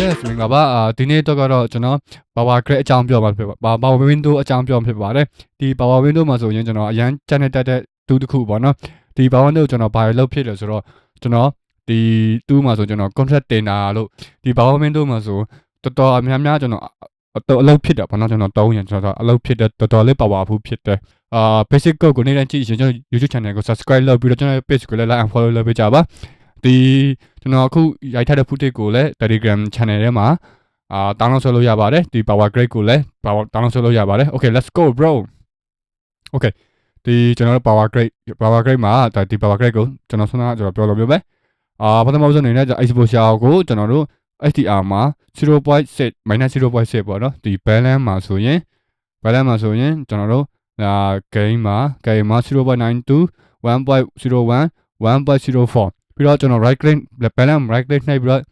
Yes မင်္ဂလာပါအာဒီနေ့တော့ကတော့ကျွန်တော် Power Grade အကြောင်းပြောမှာဖြစ်ပါ Power Window အကြောင်းပြောမှာဖြစ်ပါတယ်ဒီ Power Window မှာဆိုရင်ကျွန်တော်အရန် channel တက်တဲ့တူတစ်ခုပေါ့နော်ဒီ Power Window ကျွန်တော်ဘာလို့လုပ်ဖြစ်လဲဆိုတော့ကျွန်တော်ဒီတူးမှာဆိုကျွန်တော် contract တင်တာလို့ဒီ Power Window မှာဆိုတော်တော်အများများကျွန်တော်အလုပ်ဖြစ်တာပေါ့နော်ကျွန်တော်တုံးရင်ကျွန်တော်အလုပ်ဖြစ်တဲ့တော်တော်လေး powerful ဖြစ်တယ်အာ basic code ကိုနေ့တိုင်းကြည့်ရင်ကျွန်တော် YouTube channel ကို subscribe လုပ်ပြီးတော့ကျွန်တော် page ကိုလည်း like and follow လုပ်ပေးကြပါဒီ ကျွန်တော်အခုရိုက်ထားတဲ့ footage ကိုလည်း Telegram channel ထဲမှာအာ download ဆွဲလို့ရပါတယ်ဒီ power grade ကိုလည်း power download ဆွဲလို့ရပါတယ် okay let's go bro okay ဒီကျွန်တော်တို့ power grade power grade မှာဒါဒီ power grade ကိုကျွန်တော်ဆွမ်းသားကျွန်တော်ပြောလို့မျိုးပဲအာပထမဆုံးအနေနဲ့ exposure ကိုကျွန်တော်တို့ HDR မှာ0.6 -0.6 ပေါ့နော်ဒီ balance မှာဆိုရင် balance မှာဆိုရင်ကျွန်တော်တို့ဒါ gain မှာ gain မှာ0.92 1.01 1.04 ပြီးတော့ကျွန်တော် right click balance right click နှိပ်ပြီးတော့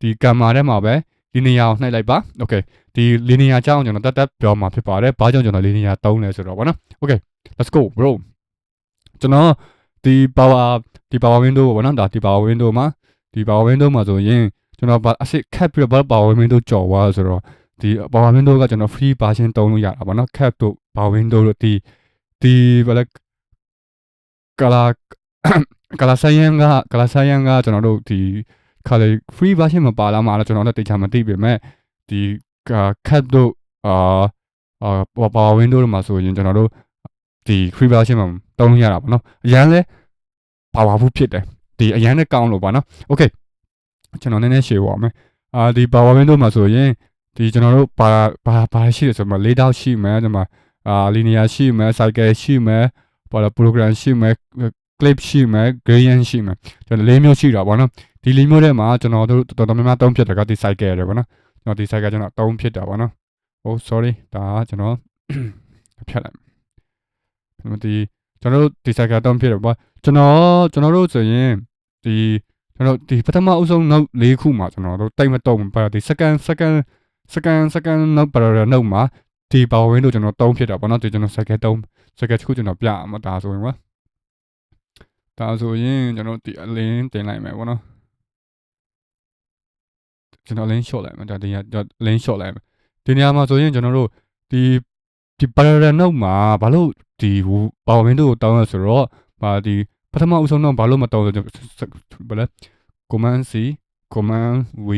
ဒီ camera ထဲမှာပဲ linear ကိုနှိပ်လိုက်ပါ okay ဒီ linear ကြောင်းကျွန်တော်တက်တက်ပြောမှာဖြစ်ပါတယ်ဘာကြောင့်ကျွန်တော် linear သုံးလဲဆိုတော့ဗောနော် okay let's go bro ကျွန်တော်ဒီ power ဒီ power window ပေါ့နော်ဒါဒီ power window မှာဒီ power window မှာဆိုရင်ကျွန်တော်အစစ်ခက်ပြီးတော့ power window ကြော်သွားဆိုတော့ဒီ power window ကကျွန်တော် free version သုံးလို့ရတာပေါ့နော် cap တို့ power window တို့ဒီဒီဘာလဲ color color science က color science ကကျွန်တော်တို့ဒီ color free version မပါလာမှာတော့ကျွန်တော်တို့တေချာမသိပေမဲ့ဒီ cap တို့အာအာ power window တို့မှာဆိုရင်ကျွန်တော်တို့ဒီ free version မှာသုံးလို့ရတာပေါ့နော်အရန်လဲ powerful ဖြစ်တယ်ဒီအရန်နဲ့ကောင်းလို့ပါနော် okay ကျွန်တော်နည်းနည်းရှေ့ပါမယ်အာဒီ power window မှာဆိုရင်ဒီကျွန်တော်တို့ဘာဘာဘာရှိတယ်ဆိုတော့၄တောက်ရှိမယ်ဒီမှာအာ linear ရှိမယ် cycle ရှိမယ်ဘာလဲ program ရှိမယ် clip ရှိမယ် gradient ရှိမယ်ကျွန်တော်၄မျိုးရှိတာပေါ့နော်ဒီ၄မျိုးထဲမှာကျွန်တော်တို့တော်တော်များများသုံးဖြစ်တယ်ကဒီ cycle တွေပေါ့နော်ကျွန်တော်ဒီ cycle ကျွန်တော်သုံးဖြစ်တာပေါ့နော် oh sorry ဒါကကျွန်တော်ဖြတ်လိုက်ကျွန်တော်ဒီကျွန်တော်တို့ဒီ cycle သုံးဖြစ်တယ်ပေါ့ကျွန်တော်ကျွန်တော်တို့ဆိုရင်ဒီကျွန်တော်ဒီပထမအုပ်ဆုံး note ၄ခုမှာကျွန်တော်တို့တိတ်မတုံပါဒီ second second second second note ပါရ note မှာဒီ power window ကျွန်တော်သုံးဖြစ်တာပေါ့နော်ဒီကျွန်တော် second သုံး second တစ်ခုကျွန်တော်ပြမှာဒါဆိုရင်ကွာ ဒါဆိုရင်ကျွန်တော်ဒီအလင်းတင်လိုက်မယ်ပေါ့နော်ကျွန်တော်လင်း short လိုက်မယ်ဒါဒီလင်း short လိုက်မယ်ဒီနေရာမှာဆိုရင်ကျွန်တော်တို့ဒီဒီ parallel note မှာဘာလို့ဒီ power window ကိုတောင်းရဆိုတော့ဗာဒီပထမအဆုံးတော့ဘာလို့မတောင်းလဲဘယ်လဲ command c command v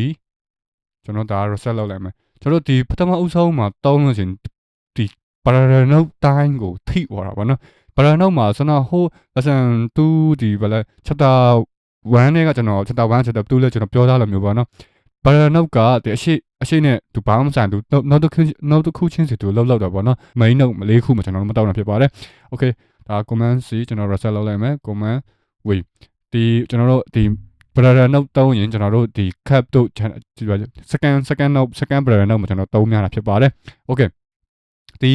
ကျွန်တော်ဒါ reset လုပ်လိုက်မယ်ကျွန်တော်ဒီပထမအဆုံးမှာတောင်းလို့ရှင်ဒီ parallel note တိုင်းကိုထိသွားတာဗောနော် parallel note မှာဆနာဟို lesson 2ဒီဘယ်လဲ chapter 1နဲ့ကကျွန်တော် chapter 1 chapter 2လဲကျွန်တော်ပြောထားလို့မျိုးပေါ့နော် parallel note ကဒီအရှိအရှိနဲ့သူဘာမှမဆိုင်သူ note တစ်ခု note တစ်ခုချင်းစီသူလောက်လောက်တော့ဗောနော် main note မလေးခုမှကျွန်တော်မတောင်းတာဖြစ်ပါတယ် okay ဒါ command c ကျွန်တော် reset လုပ်လိုက်မယ် command v ဒီကျွန်တော်တို့ဒီ brother note တုံးရင်ကျွန်တော်တို့ဒီ cap တို့ဒီ second second note second brother note မှာကျွန်တော်တုံးများတာဖြစ်ပါတယ် okay ဒီ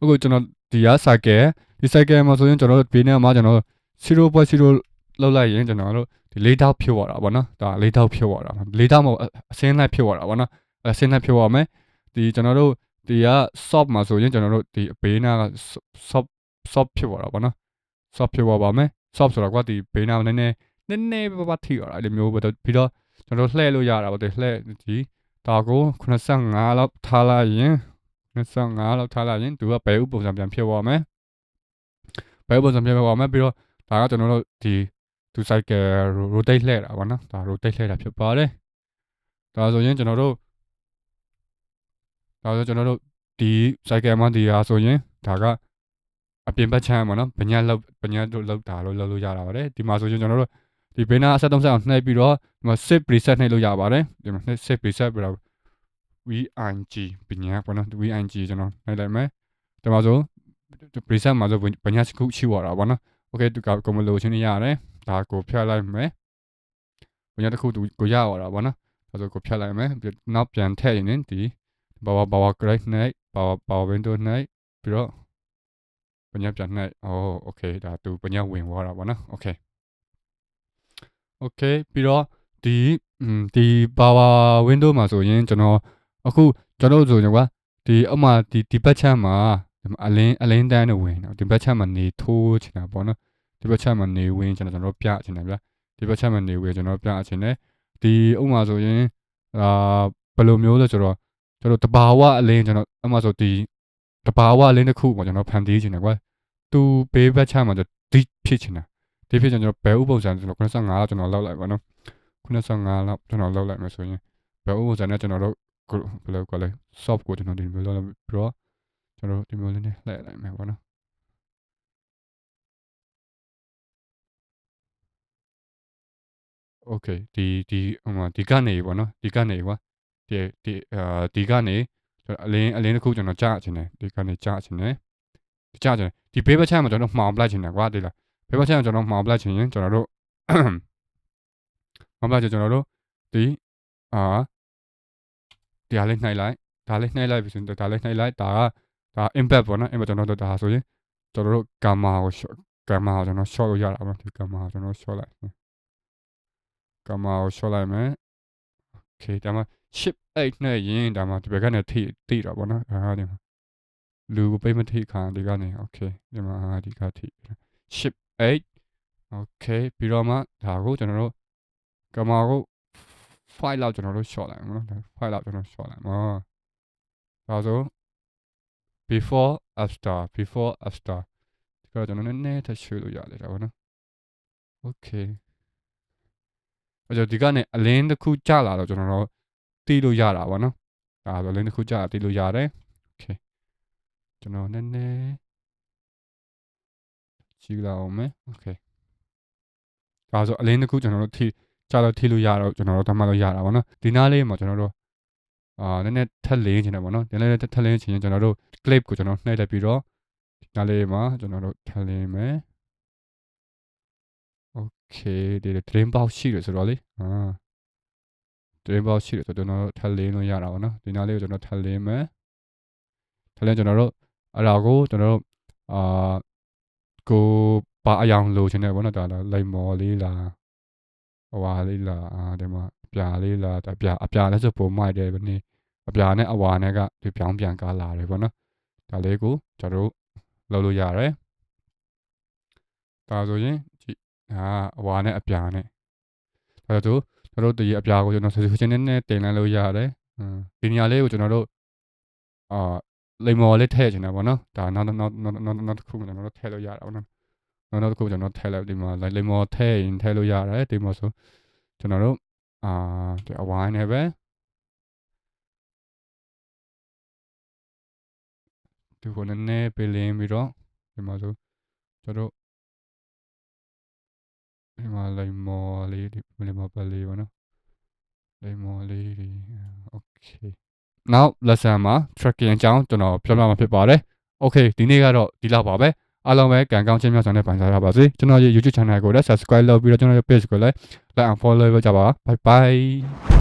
အခုကျွန်တော်ဒီရ cycle ဒီ cycle မှာဆိုရင်ကျွန်တော်တို့ဘေးနဲ့မှာကျွန်တော်0.0လောက်လိုက်ရင်ကျွန်တော်တို့ဒီ၄တောက်ဖြစ်သွားတာဗောနော်ဒါ၄တောက်ဖြစ်သွားတာ၄တောက်မဟုတ်အစင်းလိုက်ဖြစ်သွားတာဗောနော်အစင်းလိုက်ဖြစ်သွားမယ်ဒီကျွန်တော်တို့ဒီက soft မှာဆိုရင်ကျွန်တော်တို့ဒီဘေးနာက soft soft ဖြစ်သွားတာဗောနော် soft ဖြစ်သွားပါမယ် soft ဆိုတာကဒီဘေးနာနည်းနည်းနည်းနည်းပါးပါးထိရတာအဲ့လိုမျိုးပဲပြီးတော့ကျွန်တော်လှည့်လို့ရတာပေါ့ဒီလှည့်ဒီဒါကို85လောက်ထားလိုက်ရင်25လောက်ထားလိုက်ရင်သူကဘယ်ဥပုံစံပြန်ဖြစ်သွားမယ် ဘယ်ဥပုံစံပြန်ဖြစ်သွားမယ်ပြီးတော့ဒါကကျွန်တော်တို့ဒီသူ cycle rotate လှည့်တာပေါ့နော်ဒါ rotate လှည့်တာဖြစ်ပါတယ်ဒါဆိုရင်ကျွန်တော်တို့ဒါဆိုကျွန်တော်တို့ဒီ cycle မှာဒီဟာဆိုရင်ဒါကအပြင်ဘက်ချမ်းပေါ့နော်ဗညာလောက်ဗညာတို့လောက်တာလို့လောက်လို့ရတာပါတယ်ဒီမှာဆိုရင်ကျွန်တော်တို့ဒီဘေးနာအဆက်သုံးဆက်အောင်နှိပ်ပြီးတော့ဒီမှာ save preset နှိပ်လို့ရပါတယ်ဒီမှာ save preset ပြီးတော့ VIG ပညာပေါ့နော် VIG ကျွန်တော်နှိပ်လိုက်မယ်ဒီမှာဆို preset မှာဆိုပညာစခုရှိသွားတာပေါ့နော် okay ဒီကကိုမလို့ချင်းရတယ်ဒါကိုဖြတ်လိုက်မယ်ပညာတစ်ခုကိုရသွားတာပေါ့နော်ဒါဆိုကိုဖြတ်လိုက်မယ်ပြီးနောက်ပြန်ထည့်ရင်ဒီဘာဘာဘာ grade နှိပ်ဘာဘာ window နှိပ်ပြီးတော့ပညာပြန်နှိပ်အော် okay ဒါသူပညာဝင်သွားတာပေါ့နော် okay okay ပြီးတော့ဒီဒီ power window မှာဆိုရင်ကျွန်တော်အခုကျွန်တော်ဆိုရင်ကွာဒီအမှဒီဒီဘက်ချမ်းမှာ ဒီမှာအလင်းအလင်းတန်းနဲ့ဝင်တော့ဒီဘက်ချက်မှာနေထိုးချင်တာပေါ့နော်ဒီဘက်ချက်မှာနေဝင်ကျွန်တော်ကျွန်တော်ပြချင်တယ်ဗျာဒီဘက်ချက်မှာနေဝင်ကျွန်တော်ပြချင်တယ်ဒီဥမာဆိုရင်အာဘယ်လိုမျိုးလဲဆိုတော့ကျွန်တော်တဘာဝအလင်းကျွန်တော်အမှဆိုဒီတဘာဝအလင်းတစ်ခုပေါ့ကျွန်တော်ဖန်တီးချင်တယ်ကွာသူဘေးဘက်ချက်မှာဒီဖြစ်ချင်တာဒီဖြစ်ချင်ကျွန်တော်ဘယ်ဥပုံစံကျွန်တော်95လောက်ကျွန်တော်လောက်လိုက်ပါနော်95လောက်ကျွန်တော်လောက်လိုက်မယ်ဆိုရင်ဘယ်ဥပုံစံနဲ့ကျွန်တော်တို့ဘယ်လိုကလဲ soft ကိုကျွန်တော်ဒီလိုလောက်ပြီးတော့ ကျွန်တော်ဒီမျိုးလေးနဲ့လှည့်လိုက်မယ်ပေါ့နော် okay ဒီဒီဟိုမှာဒီကနေပေါ့နော်ဒီကနေကွာဒီဒီအာဒီကနေကျွန်တော်အလင်းအလင်းတစ်ခုကျွန်တော်ကြားချင်တယ်ဒီကနေကြားချင်တယ်ကြားချင်တယ်ဒီဘေးဘက်ချမ်းမှာကျွန်တော်မှောင်ပလိုက်ချင်တယ်ကွာဒီလားဘေးဘက်ချမ်းမှာကျွန်တော်မှောင်ပလိုက်ချင်ရင်ကျွန်တော်တို့မှောင်ပလိုက်ချင်ကျွန်တော်တို့ဒီအာဒီဟာလေးနှိုက်လိုက်ဒါလေးနှိုက်လိုက်ပြီဆိုရင်ဒါလေးနှိုက်လိုက်ဒါက ဒါ impact ပေါ့နော် impact ကျွန်တော်တို့ဒါဆိုရင်ကျွန်တော်တို့ gamma ကို short gamma ကိုကျွန်တော် short လို့ရတာပေါ့ဒီ gamma ကိုကျွန်တော် short လိုက် gamma ကို short လိုက်မယ် okay ဒါမှ ship 8နဲ့ရင်ဒါမှဒီဘက်ကနေထိတိတာပေါ့နော်အာဒီမှာလူကိုပိတ်မထိခံဒီကနေ okay ဒီမှာဒီကထိ ship 8 okay ပြီးတော့မှဒါကိုကျွန်တော်တို့ gamma ကို5လောက်ကျွန်တော်တို့ short လိုက်မှာနော်5လောက်ကျွန်တော် short လိုက်မှာဒါဆို before after before after ဒီကကျွန်တော်နည်းနည်းထပ်ရွှေ့လို့ရတယ်ဒါပေါ့နော် okay အဲ့တော့ဒီကနေအလင်းတစ်ခုကျလာတော့ကျွန်တော်တို့တီးလို့ရတာပေါ့နော်ဒါဆိုအလင်းတစ်ခုကျလာတီးလို့ရတယ် okay ကျွန်တော်နည်းနည်းကြည့်လာအောင်မယ် okay ဒါဆိုအလင်းတစ်ခုကျွန်တော်တို့ထိကျတော့ထိလို့ရတော့ကျွန်တော်တို့တတ်မှတ်လို့ရတာပေါ့နော်ဒီနားလေးမှာကျွန်တော်တို့ အာနည်းနည်းထက်လင်းချင်တယ်ပေါ့နော်နည်းနည်းထက်လင်းချင်ရင်ကျွန်တော်တို့ clip ကိုကျွန်တော်နှိပ်လိုက်ပြီးတော့ဒီနားလေးမှာကျွန်တော်တို့ထက်လင်းမယ် okay ဒီ dream box ရှိတယ်ဆိုတော့လေအာ dream box ရှိတယ်ဆိုတော့ကျွန်တော်တို့ထက်လင်းလို့ရတာပေါ့နော်ဒီနားလေးကိုကျွန်တော်ထက်လင်းမယ်ထက်လင်းကျွန်တော်တို့အဲ့ဒါကိုကျွန်တော်တို့အာကိုပါအယောင်လိုချင်တယ်ပေါ့နော်ဒါလိမ်မော်လေးလားဟိုဟာလေးလားအာဒီမှာအ ပြာလေးလားဒါပြာအပြာလည်းဆိုပုံမိုက်တယ်ဗနေအပြာနဲ့အဝါနဲ့ကဒီပြောင်းပြန်ကားလာတယ်ပေါ့နော်ဒါလေးကိုကျွန်တော်တို့လုပ်လို့ရတယ်ဒါဆိုရင်ကြည့်အာအဝါနဲ့အပြာနဲ့ဒါဆိုကျွန်တော်တို့ဒီအပြာကိုကျွန်တော်ဆူဆူချင်းနဲ့တင်လိုက်လို့ရတယ်ဒီနေရာလေးကိုကျွန်တော်တို့အာလိမ်မော်လေးထည့်ချင်တယ်ပေါ့နော်ဒါနောက်နောက်နောက်နောက်နောက်တစ်ခုကျွန်တော်တို့ထည့်လို့ရတာပေါ့နော်နောက်နောက်တစ်ခုကျွန်တော်ထည့်လိုက်ဒီမှာလိမ်မော်ထည့်ရင်ထည့်လို့ရတယ်ဒီမှာဆိုကျွန်တော်တို့ အာဒီအဝိုင်းနဲ့ပဲဒီကိုနည်းနည်းပေးလင်းပြီးတော့ဒီမှာဆိုကျွန်တော်တို့ဒီမှာလိမ်မော်လေးဒီလိမ်မော်ပဲလေးပေါ့နော်လိမ်မော်လေးဒီ okay နောက် lesson မှာ tracking အကြောင်းကျွန်တော်ပြောပြမှာဖြစ်ပါတယ်။ Okay ဒီနေ့ကတော့ဒီလောက်ပါပဲ။ အားလုံးပဲကံကောင်းခြင်းများစွာနဲ့ပန်စားရပါစေ။ကျွန်တော်ရဲ့ YouTube channel ကိုလည်း subscribe လုပ်ပြီးတော့ကျွန်တော်ရဲ့ page ကိုလည်း like and follow လုပ်ကြပါ။ Bye bye